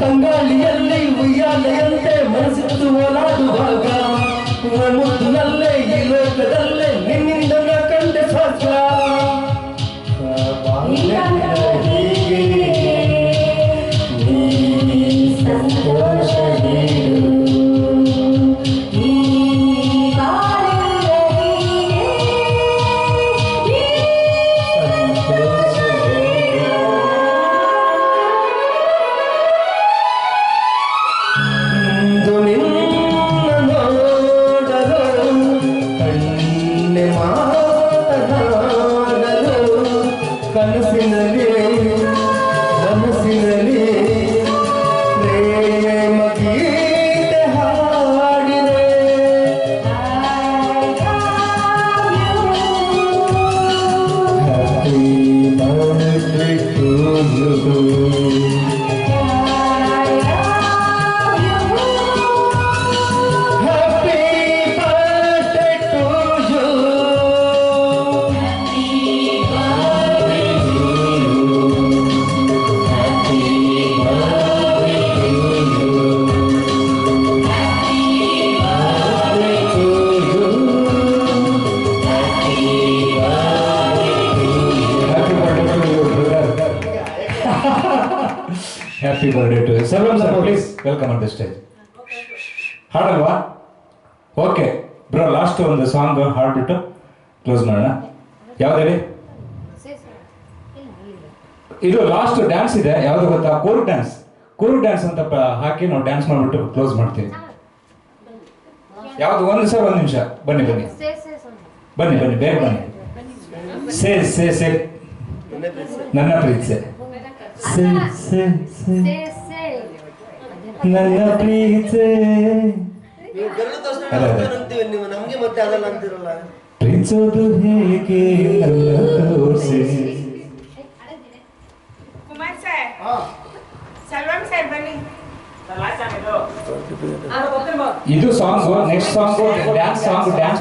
ತಂಗಾಳಿಯಲ್ಲಿ ಉಯ್ಯಾಲೆಯಂತೆ ಮನಸ್ಸಿತ್ತು ಓಲಾಡುವಾಗ ಮುದ್ದಿನಲ್ಲೇ ಈ ಲೋಕದಲ್ಲೇ ನಿನ್ನಿಂದ ನಾ ಕಂಡೆ ಸ್ವರ್ಗ Kanlı sinirli happy birthday to Selvam sir please welcome on the stage ಹಾಡಲ್ವಾ okay bro last ಒಂದು ಸಾಂಗ್ ಹಾಡ್ಬಿಟ್ಟು ಕ್ಲೋಸ್ ಮಾಡೋಣ. ಯಾವ್ದು ಹೇಳಿ? ಇದು ಲಾಸ್ಟ್ ಡ್ಯಾನ್ಸ್ ಇದೆ. ಯಾವ್ದು ಗೊತ್ತಾ? ಕೋರ್ ಡ್ಯಾನ್ಸ್ ಕೋರ್ ಡ್ಯಾನ್ಸ್ ಅಂತ ಹಾಕಿ ನಾವು ಡ್ಯಾನ್ಸ್ ಮಾಡ್ಬಿಟ್ಟು ಕ್ಲೋಸ್ ಮಾಡ್ತೀವಿ. ಯಾವ್ದು? ಒಂದು ಸರ್ ಒಂದು ನಿಮಿಷ. ಬನ್ನಿ ಬನ್ನಿ. ಬನ್ನಿ ಬನ್ನಿ ಬೇಗ ಬನ್ನಿ. ಸೇ ಸೇ ಸೇ. ನನ್ನ ಪ್ರೀತಿಸೆ ಸೇ ಸೇ ಸೇ ನನ್ನ ಪ್ರೀತಿಸೆ ನೀವು ಅಲ್ಲ. ನಾವು ಅಂತೀವಿ ನೀವು ನಮ್ಗೆ ಮತ್ತೆ ಆಗಲ್ಲ ಅಂತಿರಲ್ಲ ಪ್ರೀತಿಸೋದು ಹೇಗೆ ನನ್ನ ತೋರಿಸಿ ಕುಮಾರ್ ಸರ್ ಸಲ್ವಾನ್ ಸರ್ ಬನ್ನಿ ಇದು song next song dance song dance